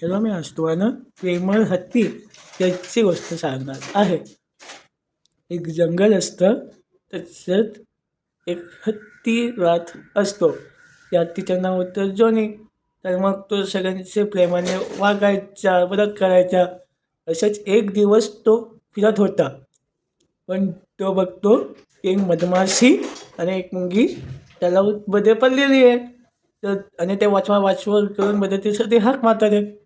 ह्याला मी असतोवानं प्रेमळ हत्ती त्याची गोष्ट सांगणार आहे. एक जंगल असतं. त्याच्यात एक हत्ती राहत असतो. त्या हत्तीचं नाव होतं जोनी. तर मग तो सगळ्यांचे प्रेमाने वागायचा मदत करायचा. असाच एक दिवस तो फिरत होता. पण तो बघतो एक मधमाशी आणि एक मुंगी तलावमध्ये पडलेली आहे. तर आणि ते वाचवा वाचवा करून मदतीसाठी हाक मारतात. आहे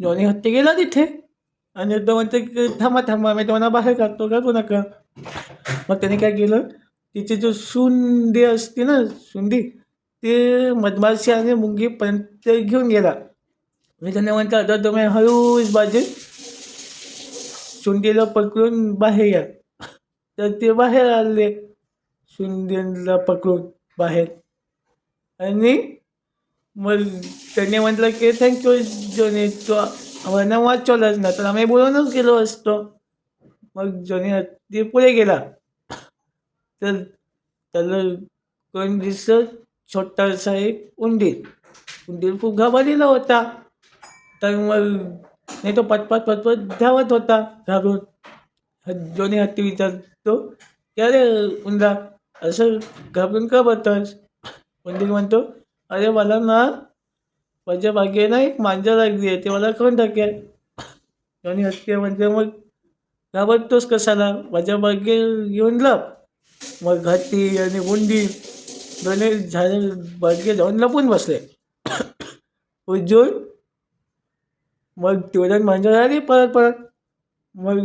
जॉनी हत्ती गेला तिथे आणि तो म्हणते की थांबा थांबा मी तुम्हाला बाहेर काढतो काढू नका मग त्याने काय केलं तिची जो सुंदी असते ना सुंदी ते मधमाशी आणि मुंगीपर्यंत घेऊन गेला मी त्यांना म्हणतो आता तुम्ही हळूच बाजे सुंदीला पकडून बाहेर या तर ते बाहेर आले सुंदीला पकडून बाहेर आणि मग त्याने म्हटलं की थँक्यू जोनी तो आम्हाला वाचवलंच ना तर आम्ही बोलूनच गेलो असतो. मग जोनी ते पुढे गेला. तर त्याला कोण दिसत छोटासा एक उंदीर. उंदीर खूप घाबरलेला होता. तर मग नाही तो पटपट पटपट धावत होता घाबरून. जोनी हत्ती विचारतो की अरे उंदा असं घाबरून का बरतोस उंदीर म्हणतो अरे मला ना माझ्या ना एक मांजर लागली आहे ते मला खाऊन टाकेल. आणि हटके म्हणजे मग घाबरतोस कशाला? माझ्या मागे येऊन लप. मग घाटी आणि गुंडी दोन्ही झाडे बागे जाऊन लपून बसले. उजून मग तेवढ्यात मांजर आली परत परत. मग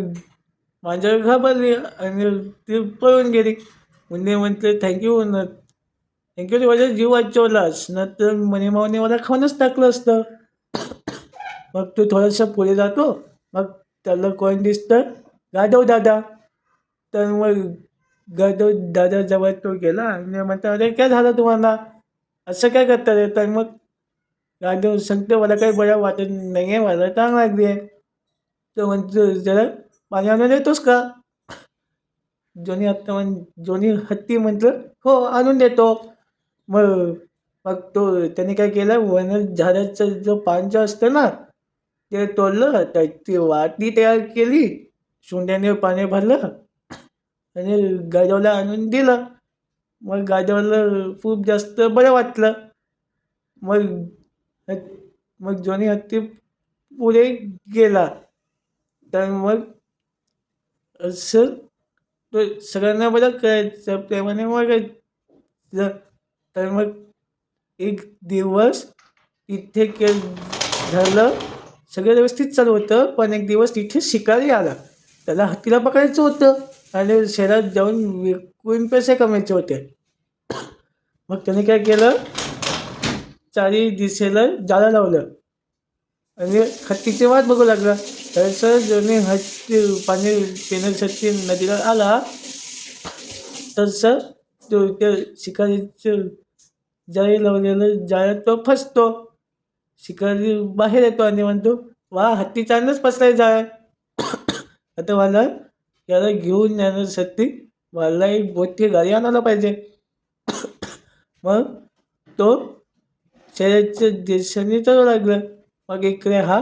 मांजर घाबरली आणि ती पळून गेली. मुंडे म्हणते थँक्यू म्हणत थँक्यू तू माझा जीव वाचवलास. न तर मनीमावने मला खाऊनच टाकलं असतं. मग तो थोडंसं पुढे जातो. मग त्याला कोण दिसतं? गाधव दादा. तर मग गाधव दादा जवळ तो गेला आणि म्हणता अरे काय झालं तुम्हाला? असं काय करता रे? तर मग गाधव सांगतो मला काही बरं वाटत नाही आहे मला चांग लागली आहे तर म्हणतो जरा पाणी आणून देतोस का? जोनी आत्ता म्हण जोनी हत्ती म्हटलं हो आणून देतो. मग मग तो त्याने काय केलं? वन झाडाचं जो पानचं असतं ना ते तोडलं तर ती वाटी तयार केली सोंड्याने पाणी भरलं आणि गाजवला आणून दिलं. मग गाजवलं खूप जास्त बरं वाटलं. मग मग जोनी हत्ती पुढे गेला. तर मग असं तो सगळ्यांना बरं करायचं प्रेमाने वागायचं तर मग एक दिवस इथे के झालं. सगळं व्यवस्थित चालू होतं पण एक दिवस तिथे शिकारी आला. त्याला हत्तीला पकडायचं होतं आणि शहरात जाऊन विकून पैसे कमायचे होते. मग त्याने काय केलं? चारी दिशेला जाळं लावलं. आणि हत्तीची वाट बघू लागला. तसं जोने हत्ती पाणी पिण्यासाठी नदीला आला तसं तो त्या शिकारीचं जाळी लावलेलं जाळ्यात तो फसतो. शिकारी बाहेर येतो आणि म्हणतो वा हत्ती चांगलंच फसलाय जाळ. आता मला याला घेऊन जाण्यासाठी मला एक मोठी गाडी आणायला पाहिजे. मग तो शहराच्या दिशेने चालू लागला. मग इकडे हा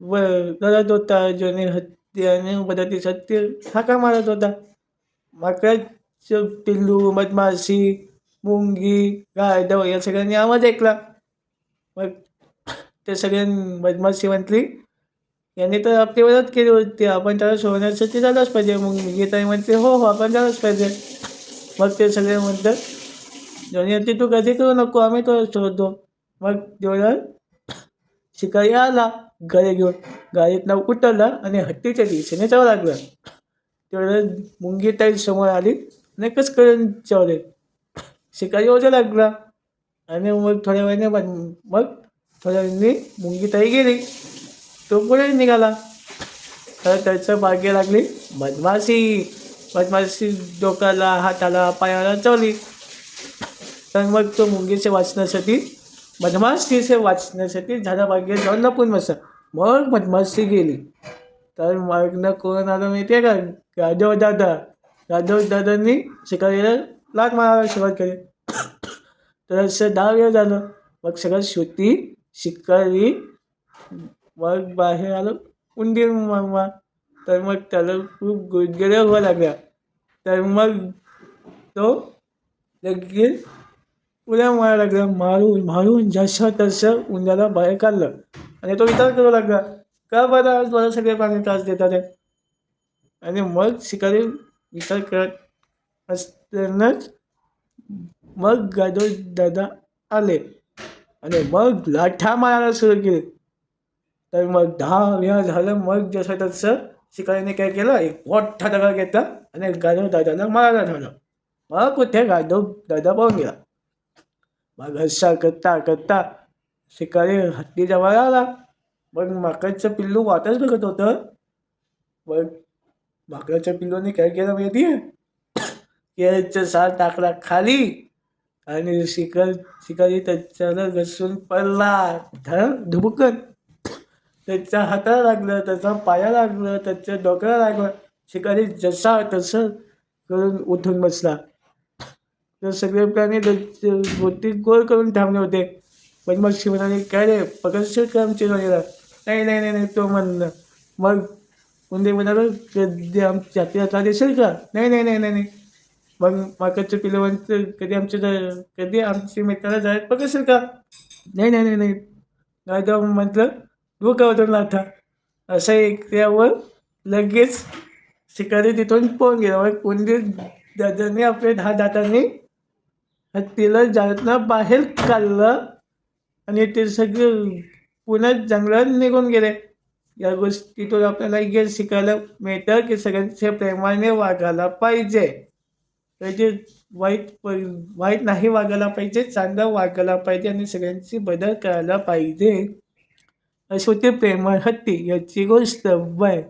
व रडत होता जोने हत्ती आणि मदतीस हत्ती हाका मारत होता. माकडाचं पिल्लू मधमाशी मुंगी गायदव या सगळ्यांनी आवाज ऐकला. मग ते सगळ्यां मधमाशी म्हटली याने तर आपली मदत केली होती. आपण त्याला शोधण्यासाठी झालंच पाहिजे. मग गीताई म्हणते हो हो आपण झालंच पाहिजे. मग ते सगळे म्हणतात जोनी तू कधी करू नको आम्ही तो शोधतो मग तेवढं शिकारी आला घरी घेऊन. गाडीतनं उतरला आणि हत्तीच्या दिशेने जावं लागलं. तेवढं मुंगीताई समोर आली. नकच करून चावले शिकारी ओझा लागला. आणि मग थोड्या वेळाने मग थोड्या वेळाने मुंगी ताई गेली. तो पुढे निघाला. तर त्याच्या बागे लागली मधमाशी मधमाशी डोक्याला हाताला पायाला चावली. तर मग तो मुंगीचे वाचण्यासाठी मधमाशीचे वाचण्यासाठी झाडाबागेत जाऊन लपून बस मग मधमाशी गेली. तर मग कोण आलं माहिती आहे का? राघव दादा दादांनी शिकारीला लाट मारायला सुरुवात केली. तर असं दहा वेळ झालं. मग सगळं सुट्टी शिकारी मग बाहेर आलं. उंदीर मामा. तर मग त्याला खूप गुदगुल्या व्हावं लागल्या तर मग तो लगेच उद्या मारायला लागला. मारून मारून जसं तसं उंदराला बाहेर काढलं. आणि तो विचार करू लागला. का बरं आज मला सगळे प्राणी त्रास देतात? आणि मग शिकारी विचार करत असतानाच मग गाडो दादा आले आणि मग लाठा मारायला सुरू केली. तर मग दहा वेळा झालं मग जसं तसं शिकारीने काय केलं? एक मोठा दगड घेतला आणि गाधव दादाला मारायला ठेवलं मग कुठे गाधव दादा पाहून गेला. मग असा करता करता शिकारी हत्ती जवळ आला. मग माकडचं पिल्लू वाटच बघत होतं. मग माकडाच्या पिल्लोने काय केलं माहिती आहे केळीचं सार टाकला खाली। आणि शिकार शिकारी त्याच्याला घसून पडला धरण धुबुकन त्याच्या हाताला लागलं त्याचा पाया लागलं त्याच्या डोक्याला लागलं शिकारी जसा तसं करून उठून बसला। तर सगळे प्राणी त्याचे बोटी गोल करून थांबले होते पण मग शिवराने काय रे पकडशील का आमची नाही नाही नाही नाही तो म्हणलं मग उंदे म्हणाल? कधी आमच्या जातीला देशील का? नाही नाही नाही नाही नाही. मग माकडच्या पिलवांचं कधी आमच्या कधी आमची मित्राला जायला पकडशील का? नाही नाही नाही नाही. नाही म्हटलं तू का होतं लाथा. असं त्यावर लगेच शिकारी तिथून पळून गेला. मग उंदीर दादाने आपल्या दहा दातांनी हत्तीला जाळ्यातनं बाहेर काढलं आणि ते सगळे पुन्हा जंगलात निघून गेले. या गोष्टीतून आपल्याला हे शिकायला मिळतं की सगळ्यांच्या प्रेमाने वागायला पाहिजे. त्याचे वाईट प वाईट नाही वागायला पाहिजे चांगलं वागायला पाहिजे आणि सगळ्यांची बदल करायला पाहिजे. अशी होती प्रेमळ हत्ती याची गोष्ट. बाय